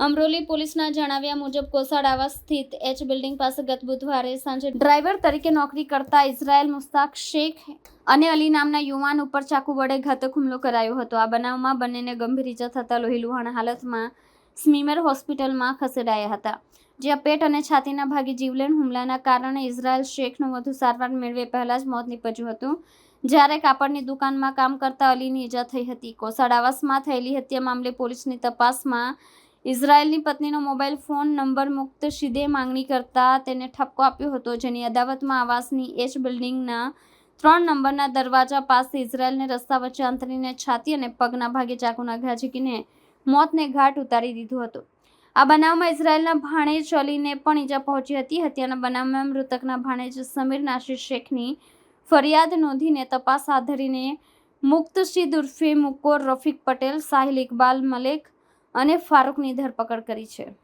અમરોલી પોલીસના જણાવ્યા મુજબ કોસાડાવા સ્થિત એચ બિલ્ડિંગ પાસે ગત બુધવારે સાંજે ડ્રાઈવર તરીકે નોકરી કરતા ઇઝરાયલ મુસ્તાક શેખ અને અલી નામના યુવાન ઉપર ચાકુ વડે ઘાતક હુમલો કરાયો હતો. આ બનાવમાં બંનેને ગંભીર ઇજા થતાં લોહીલુહાણ હાલતમાં સ્મીમેર હોસ્પિટલમાં ખસેડાયા હતા. જ્યાં પેટ અને છાતીના ભાગે જીવલેણ હુમલાના કારણે ઇઝરાયલ શેખનું વધુ સારવાર મેળવે પહેલાં જ મોત નીપજ્યું હતું. જ્યારે કાપડની દુકાનમાં કામ કરતા અલીની ઈજા થઈ હતી. કોસાડાવાસમાં થયેલી હત્યા મામલે પોલીસની તપાસમાં ઇઝરાયલની પત્નીનો મોબાઈલ ફોન નંબર મુક્ત સીધે માંગણી કરતા તેને ઠપકો આપ્યો હતો, જેની અદાવતમાં આવાસની એચ બિલ્ડિંગના ત્રણ નંબરના દરવાજા પાસે ઇઝરાયેલને રસ્તા વચ્ચે અંતરીને છાતી અને પગના ભાગે ચાકુના ઘા ઝીકીને મોતને ઘાટ ઉતારી દીધું હતું. આ બનાવમાં ઇઝરાયેલના ભાણેજ ચલીને પણ ઈજા પહોંચી હતી. હત્યાના બનાવમાં મૃતકના ભાણેજ સમીર નાશીર શેખની ફરિયાદ નોંધીને તપાસ હાથ ધરીને મુક્તશીદ ઉર્ફે મુકોર રફીક પટેલ, સાહિલ ઇકબાલ મલેક અને ફારૂકની ધરપકડ કરી છે.